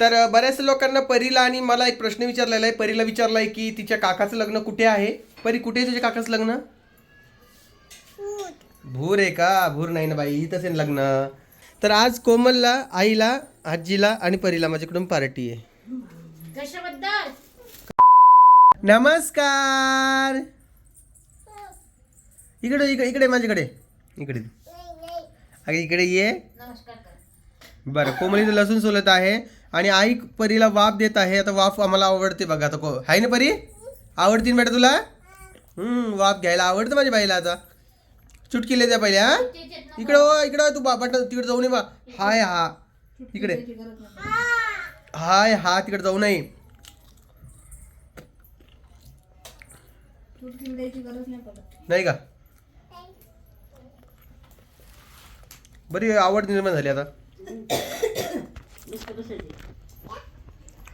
तर बऱ्याच लोकांना परीला आणि मला एक प्रश्न विचारलेला आहे. परीला विचारला आहे की तिच्या काकाचं लग्न कुठे आहे? परी कुठे आहे तुझ्या काकाचं लग्न? भूर आहे का? भूर नाही ना बाई इथंच आहे लग्न. तर आज कोमलला आईला आजीला आणि परीला माझ्याकडून पार्टी आहे. नमस्कार. इकडे इकडे इकडे माझ्याकडे. इकडे. अगे इकडे ये. बरं कोमल इथं लसूण सोलत आहे. आणि आई परीला वाफ देत आहे आता वाफ आम्हाला आवडते बघा. आता को आहे ना परी? आवडती ना बेटा तुला? वाफ घ्यायला आवडतं माझ्या बाईला आता. चुटकीले द्या पहिले हा? इकडं हो इकडं हो, तू बाबा तिकडे जाऊ नये बा. हाय हा. इकडे. हाय हा तिकडे जाऊ नये नाही का? बरी आवड निर्माण झाली आता.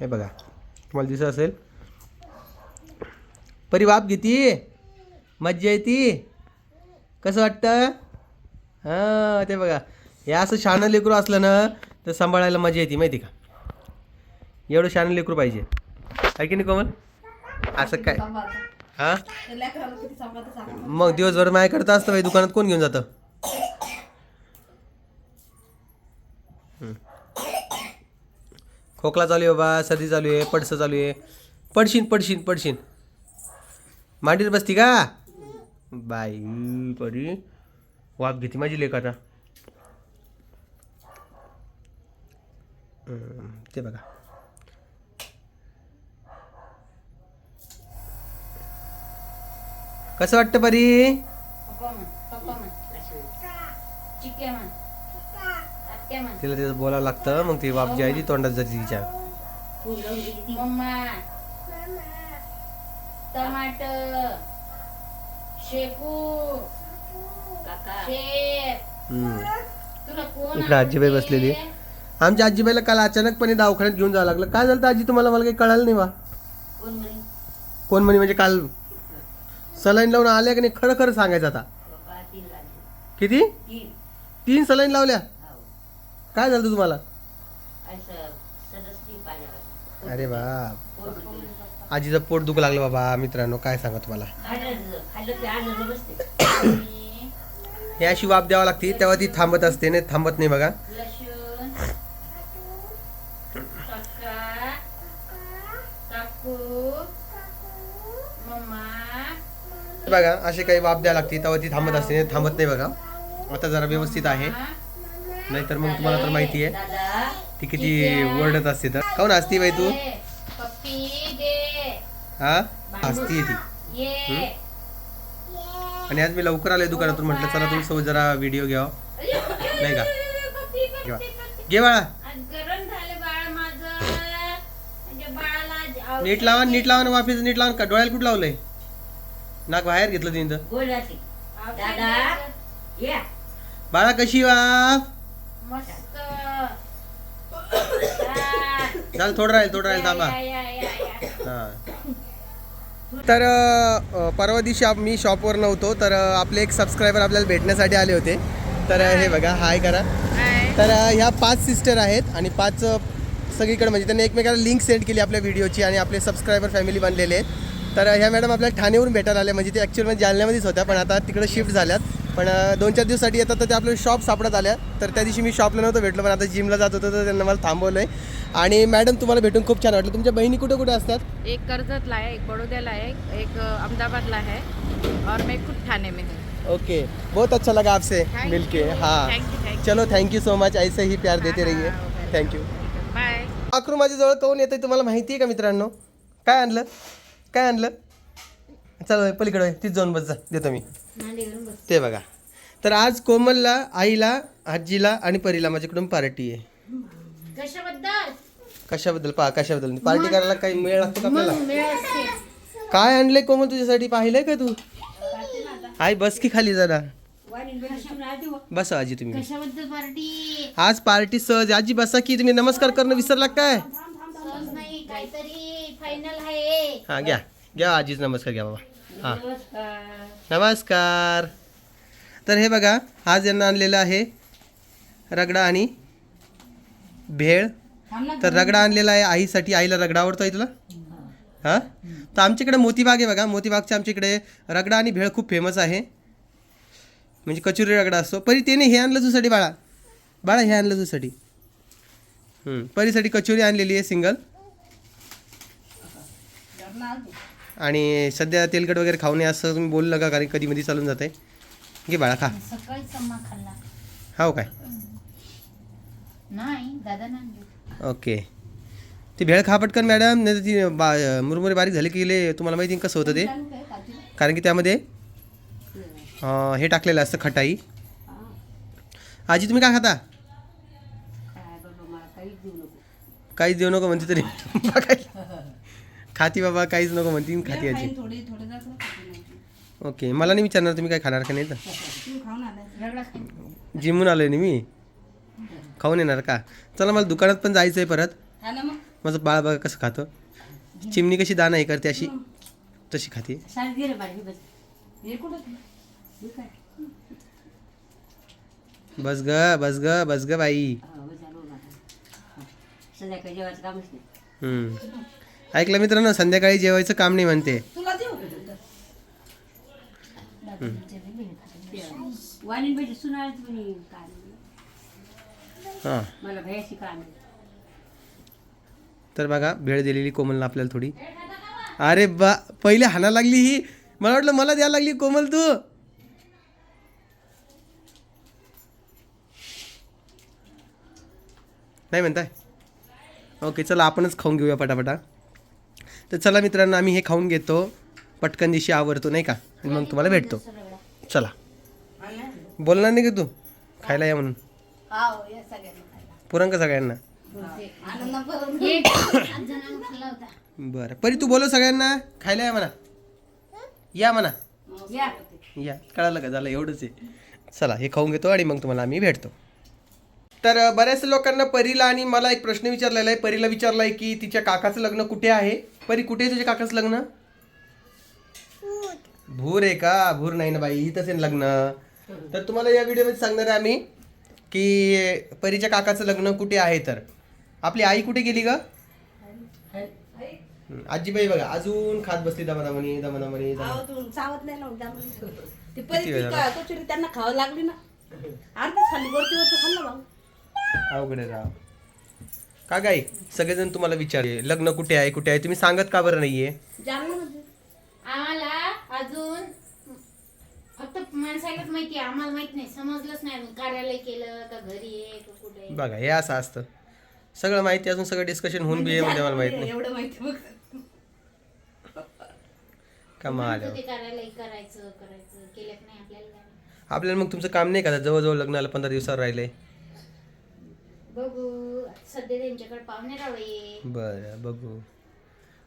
हे बघा तुम्हाला दिसत असेल. परी बाप घेती मज्जा येते. कसं वाटतं? हां ते बघा. हे असं शहाणं लेकरू असलं ना तर सांभाळायला मजा येते माहिती का? एवढं शहाणं लेकरू पाहिजे. आहे की नाही कोमल? असं काय? हां? मग दिवसभर माय करता असतं बाई दुकानात कोण घेऊन जातं? खोकला चालू आहे बाबा सर्दी चालू आहे पडसं चालू आहे. पडशीन पडशीन पडशीन. मांडीत बसती का? बाई परी. वाप घेते माझी लेख आता. ते बघा. कसं वाटतं परी पप्पा म्हण पप्पा म्हण चिक्के म्हण आत्या म्हण तिला तिथं बोलावं लागतं मग ती वाप जी आहे ती तोंडात जाते तिच्या. मम्मा. टमाटर. शेपू. शेप. हम्म. तुला कोण इकडं आजीबाई? बसलेली. आमच्या आजीबाईला काल अचानकपणे दवाखान्यात घेऊन जावं लागलं. काय झालं होतं आजी? तुम्हाला मला काही कळालं नाही बा. कोण म्हणे? म्हणजे काल सलाईन लावून आल्या की नाही? खरं खरं सांगायचं आता. किती? तीन सलाईन लावल्या. काय झालं तुम्हाला? अरे बाप. आजीचं पोट दुखू लागलं बाबा मित्रांनो काय सांगा तुम्हाला? हे अशी वाप द्यावं लागते तेव्हा ती थांबत असते नाही थांबत नाही बघा. बघा असे काही वाप द्यावं लागते तेव्हा ती थांबत असते नाही थांबत नाही बघा. आता जरा व्यवस्थित आहे. नाहीतर मग तुम्हाला तर माहिती आहे. ती किती ओरडत असते तर. काऊन असती बाई तू? दे, पप्पी दे हा असती ती. ये आणि आज मी लवकर आलोय दुकानातून म्हटलं चला तुमच्यासोबत जरा व्हिडिओ घ्यावा. नाही का? पप्पी घ्या. पप्पी पप्पी घे बाळा. आज गरम झालं बाळ माझं म्हणजे बाळाला आज औषध नीट लावा नीट लावा ना वाफीचं नीट लावा. का डोळ्याला कुठं लावलंय? नाक बाहेर घेतलं तिने तर. बाळा कशी वाफ? मस्त. चाल थोडं राहील थोडं राहील थांबा. हां. तर अ, परवा दिवशी आप- मी शॉपवर नव्हतो तर अ, आपले एक सबस्क्रायबर आपल्याला भेटण्यासाठी आले होते. तर अ, हे बघा हाय करा. तर अ, ह्या पाच सिस्टर आहेत आणि पाच अ, सगळीकडे म्हणजे त्यांनी एकमेकाला लिंक सेंड केली आपल्या व्हिडिओची आणि आपले सबस्क्रायबर फॅमिली बनलेले आहेत. तर अ, ह्या मॅडम आपल्याला ठाण्यावरून भेटायला आल्या म्हणजे ते ॲक्च्युअलमध्ये जालन्यामध्येच होत्या पण आता तिकडे शिफ्ट झाल्यात. पण दोन चार दिवसासाठी येतात तर ते आपलं शॉप सापडत आल्या. तर त्या दिवशी मी शॉपला नव्हतं भेटलो पण आता जिमला जात होतो तर त्यांना मला थांबवलं आहे आणि मॅडम तुम्हाला भेटून खूप छान वाटलं. तुमच्या बहिणी कुठे कुठे असतात? एक कर्जतला है एक बड़ौदा है एक अहमदाबादला है और मैं खुद थाने में हूँ. ओके. बहुत अच्छा लगा आपसे मिलके. हाँ. You. चलो थैंक यू सो मच ऐसे ही प्यार देते रहिए. थँक्यू बाय अक्रू माझ्याजवळ कोण येतं तुम्हाला माहिती आहे का मित्रांनो? काय आणलं? काय आणलं? चल पलीकडे तीच जाऊन बस जा. देतो मी. ते बघा. तर आज कोमलला आईला आजीला आणि परीला माझ्याकडून पार्टी आहे. कशाबद्दल? कशाबद्दल? पहा कशाबद्दल? पार्टी करायला काही मेळ लागतो का आपल्याला? काय आणलंय कोमल तुझ्यासाठी? पाहिलंय का तू? आई बस की खाली जरा. बस आजी तुम्ही. आज पार्टी सहज आजी बसा की तुम्ही. नमस्कार करणं विसरला काय? हा घ्या. घ्या आजीच नमस्कार घ्या बाबा हा. नमस्कार. तर हे बघा आज यांना आणलेलं आहे रगडा आणि भेळ. तर रगडा आणलेला आहे आईसाठी. आईला रगडा आवडतो आहे तुला? हां? तर आमच्याकडे मोतीबाग आहे बघा. मोतीबागच्या आमच्या इकडे रगडा आणि भेळ खूप फेमस आहे. म्हणजे कचुरी रगडा असतो. परी त्याने हे आणलं तुझ्यासाठी बाळा. बाळा हे आणलं तुझ्यासाठी. परीसाठी कचोरी आणलेली आहे सिंगल आणि सध्या तेलकट वगैरे खाऊ नये असं तुम्ही बोललं का? कारण कधी मध्ये चालून जाते घे बाळा खा. सकाळी सम्मा खाल्ला. हो काय? नाही दादा नाही ओके. ती भेळ खा पटकन मॅडम. नाही तर ती बा मुरमुरे बारीक झाले की गेले. तुम्हाला माहिती आहे कसं होतं ते? कारण की त्यामध्ये अं, हे टाकलेलं असतं खटाई. आजी तुम्ही काय खाता? काहीच देऊ नको. म्हणते तरी. बघायला. खाती बाबा काहीच नको म्हणते खाती आजी. ओके मला नाही विचारणार तुम्ही काय खाणार का नाही तर. जिमून आलोय ना मी. खाऊन येणार का? चला मला दुकानात पण जायचं आहे परत माझं बाळ बघा कसं खातं. चिमणी कशी दाना हे करते अशी. तशी खाते. बस ग बस ग बस ग बाई. संध्याकाळी जेवायचं कामच नाही. हम्म. ऐकलं मित्रांनो संध्याकाळी जेवायचं काम नाही म्हणते. हां. तर बघा भेळ दिलेली कोमलनं आपल्याला थोडी. अरे बा पहिले हाना लागली ही. मला वाटलं मला द्यायला लागली कोमल तू. नाही म्हणताय? ओके चला आपणच खाऊन घेऊया पटापटा. तर चला मित्रांनो आम्ही हे खाऊन घेतो. पटकन दिवशी आवरतो नाही का? आणि मग तुम्हाला भेटतो. चला. बोलणार नाही का तू? खायला या म्हणून. पुरण का सगळ्यांना बरं. परी तू बोलो सगळ्यांना. खायला या म्हणा. या म्हणा. या. या. कळालं का? झालं एवढंच आहे. चला हे खाऊन घेतो आणि मग तुम्हाला आम्ही भेटतो. तर बऱ्याच लोकांना परीला आणि मला एक प्रश्न विचारलेला आहे. परीला विचारला आहे की तिच्या काकाचं लग्न कुठे आहे? परी कुठे आहे तुझ्या काकाचं लग्न? भूर आहे का? भूर नाही ना बाई इथंच आहे लग्न. तर तुम्हाला या व्हिडिओमध्ये सांगणार आहे आम्ही की परीच्या काकाचं लग्न कुठे आहे तर. आपली आई कुठे गेली ग? आजीबाई बघा अजून खात बसली दमदमणी तू चावत नाही त्यांना खावं लागली ना. अर्धीच खाल्ली खाल्लं अवघड राव. का गाई? सगळेजण तुम्हाला विचारले लग्न कुठे आहे कुठे आहे? तुम्ही सांगत का बरं नाहीये? मध्ये आम्हाला अजून फक्त माणसालाच माहिती आहे आम्हाला माहीत नाही समजलंच नाही अजून कार्यालय केलं का घरी आहे का कुठे. बघा हे असं असतं. सगळं माहिती असून सगळं डिस्कशन होऊन बी म्हणजे मला माहीत नाही. एवढं माहिती बघ. कमाल म्हणत आहे. होते कार्यालय करायचं करायचं केलं की नाही आपल्याला काय माहीत. आपल्याला मग तुमचं काम नाही का जवळजवळ लग्नाला पंधरा दिवसावर राहिले बघू. सध्या त्यांच्याकडे पाहुणे रावळे बरं बघू.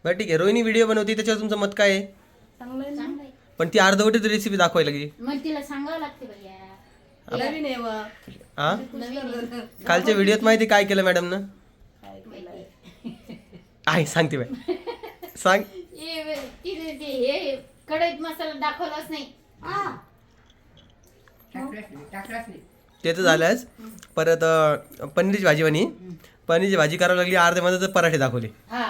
बरं ठीक आहे. रोहिणी व्हिडिओ बनवते त्याच्यावर तुमचं मत काय आहे? चांगलं पण ती अर्धवटीच रेसिपी दाखवायला लागली मग तिला सांगावं लागते भैया. नवीन आहे व. हा नवीन. कालच्या व्हिडिओत माहिती काय केलं मॅडमनं काय केलंय? आहे सांगते बाई. सांग. हे वे- तिथे ते हे कढईत मसाला दाखवलाच नाही. ते तर झालंच परत अं, पनीरची भाजी बनी पनीरची भाजी करावी लागली अर्ध्या मध्ये तर पराठे दाखवले. हा.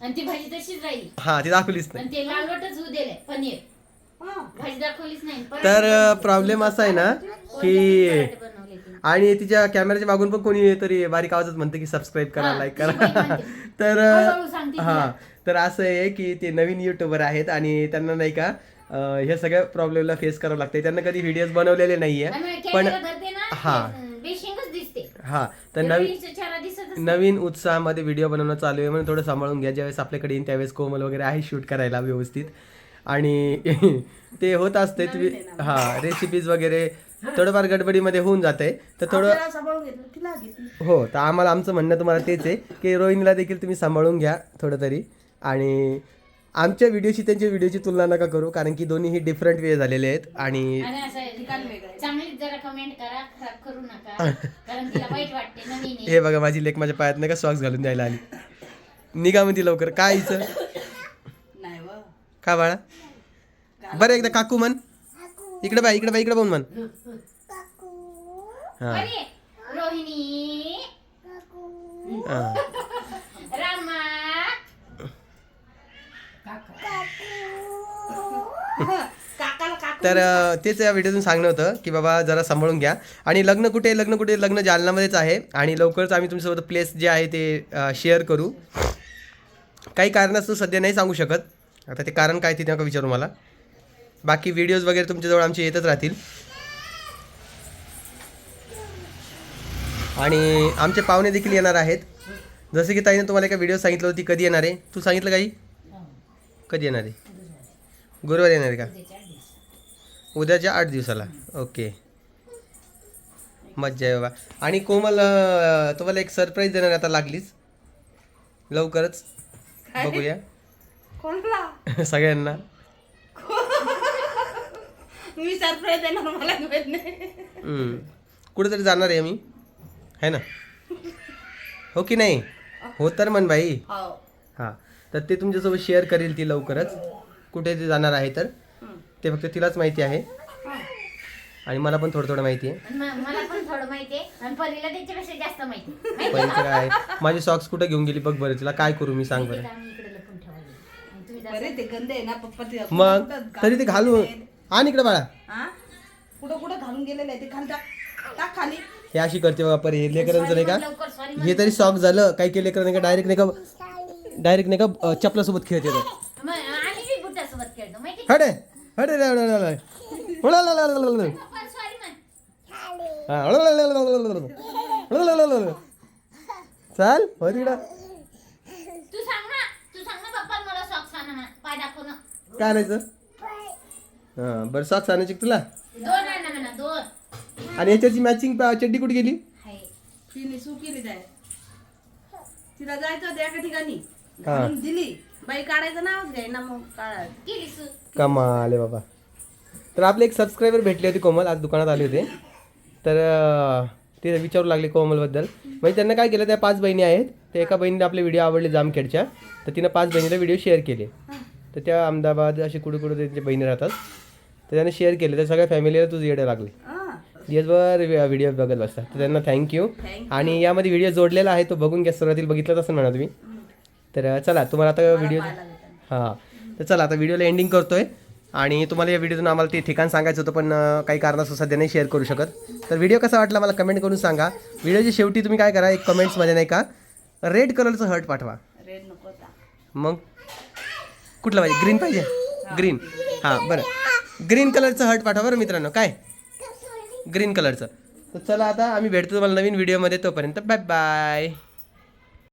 आणि ती भाजी तशीच राहिली. हा ती दाखवलीच नाही. आणि ते लालवटच होऊ दिले पनीर. हा. भाजी दाखवलीच नाही पराठे तर प्रॉब्लेम असा आहे ना की पराठे बनवले तिने. आणि तिच्या कॅमेऱ्याच्या मागून पण कोणी तरी बारीक आवाजात म्हणते की सबस्क्राईब करा हा, लाईक ती बाई करा म्हणते. तर हळूहळू सांगते हा. तर असं आहे की ते नवीन युट्यूबर आहेत आणि त्यांना नाही का ह्या सगळ्या प्रॉब्लेमला फेस करावं लागतंय. त्यांना कधी व्हिडिओज बनवलेले नाहीये पण हा. ते बेशिंगच दिसते. हा. तर नवीन. नवीन उत्साहामध्ये व्हिडिओ बनवणं चालू आहे म्हणून थोडं सांभाळून घ्या. ज्यावेळेस आपल्याकडे येईन त्यावेळेस कोमल वगैरे आहे शूट करायला व्यवस्थित. आणि ते होत असते तुम्ही हा रेसिपीज वगैरे थोडंफार गडबडीमध्ये होऊन जाते. तर थोडं हो तर आम्हाला आमचं म्हणणं तुम्हाला तेच आहे की रोहिणीला देखील तुम्ही सांभाळून घ्या थोडं तरी. आणि आमच्या व्हिडिओची त्यांच्या व्हिडिओची तुलना नका करू कारण की दोन्हीही डिफरंट वे झालेले आहेत आणि आणि असं आहे, चांगलीच जरा कमेंट करा खराब करू नका कारण तिला वाईट वाटते नवीन आहे. हे बघा माझी लेक माझ्या पायात नाही का सॉक्स घालून द्यायला आली. निघा म्हणती लवकर. काय हिचं? नाही व. का बाळा? बरं एकदा काकू म्हण. इकडे बाय इकडे बाय इकडे बोल म्हण. हा बरी आहे. रोहिणी. हां. तर तेच या व्हिडिओतून सांगणं होतं की बाबा जरा सांभाळून घ्या. आणि लग्न कुठे लग्न कुठे लग्न जालनामध्येच आहे. आणि लवकरच आम्ही तुमच्यासोबत प्लेस जे आहे ते शेअर करू. काही कारणास्तव सध्या नाही सांगू शकत. आता ते कारण काय ते नका विचारू मला. बाकी व्हिडिओज वगैरे तुमच्याजवळ आमचे येतच राहतील. आणि आमचे पाहुणे देखील येणार आहेत. जसे की ताईने तुम्हाला एका व्हिडिओ सांगितलं होती कधी येणार आहे? तू सांगितलं काही? कधी येणार आहे? गुरुवारी येणार आहे का? उद्याच्या आठ दिवसाला. ओके. मज्जा आहे बाबा आणि कोमल तुम्हाला एक सरप्राईज देणार आता लागलीच. लवकरच. बघूया. सगळ्यांना. मी सरप्राईज देणार मला. कुठेतरी जाणार आहे मी. है ना? हो की नाही? हो तर म्हण बाई. हो. हां. तर ते तुमच्यासोबत शेअर करेल ती लवकरच. कुठे ते जाणार आहे तर. ते फक्त तिलाच माहिती आहे. आणि मला पण थोडं थोडं माहिती आहे. आणि म- मला पण थोडं माहितीये आणि परीला त्याच्यापेक्षा जास्त माहिती माहिती पण काय आहे? माझी सॉक्स कुठं घेऊन गेली बघ बरं. तिला काय करू मी सांग ते बरं आम्ही इकडे लपून ठेवले. आणि तुम्ही बरे ते गंदे आहे ना पप्पा ते मग? तरी ते घालू आण इकडे बाळा. हा कुठं कुठं घालून गेलेलं आहे ते खाली टाक. टाक खाली. हे अशी करते बाबा हे लेकरांचं नाही का? लवकर सॉरी हे तरी सॉक झालं. काही केलं लेकरं नाही का? डायरेक्ट नाही का? डायरेक्ट नाही का चपलासोबत खेळत येतं. हडे हडे चाल हो काय आणायचं? हां बरं सॉक्स आणायची तुला? आणि याच्याची मॅचिंग चड्डी कुठे गेली? तिने सू केली जाय. तिला जायचं होतं एका ठिकाणी. हा. घालून दिली. बाई काढायचं नावच घ्याय ना मग कमाल आहे बाबा. तर आपले एक सबस्क्रायबर भेटले होते कोमल आज दुकानात आले होते. तर अं, ते विचारू लागले कोमलबद्दल. म्हणजे त्यांना काय केलं त्या पाच बहिणी आहेत. त्या एका बहिणीला आपले व्हिडिओ आवडले जामखेडच्या. तर तिनं पाच बहिणीला व्हिडिओ शेअर केले. तर त्या अहमदाबाद असे कुठे कुठे त्यांच्या बहिणी राहतात. तर त्याने शेअर केले. तर सगळ्या फॅमिलीला तुझं येडं लागले. हा. दिवसभर व्हिडिओ बघत बसतात. तर त्यांना थँक्यू आणि यामध्ये व्हिडिओ जोडलेला आहे तो बघून घ्या. सुरुवातीला बघितलाच असं म्हणा तुम्ही. तर चला तुम्हाला आता व्हिडिओ हां. तर चला आता व्हिडिओला एंडिंग करतोय. आणि तुम्हाला या व्हिडिओतून आम्हाला ते ठिकाण सांगायचं होतं पण काही कारणास्तव सध्या नाही शेअर करू शकत. तर व्हिडिओ कसा वाटला मला कमेंट करून सांगा. व्हिडिओच्या शेवटी तुम्ही काय करा एक कमेंट्समध्ये नाही का रेड कलरचं हर्ट पाठवा. मग? कुठलं पाहिजे? ग्रीन पाहिजे? ग्रीन हां बरं. ग्रीन कलरचं हर्ट पाठवा बरं मित्रांनो. काय? ग्रीन कलरचं तर चला आता आम्ही भेटतो तुम्हाला नवीन व्हिडिओमध्ये तोपर्यंत. Bye bye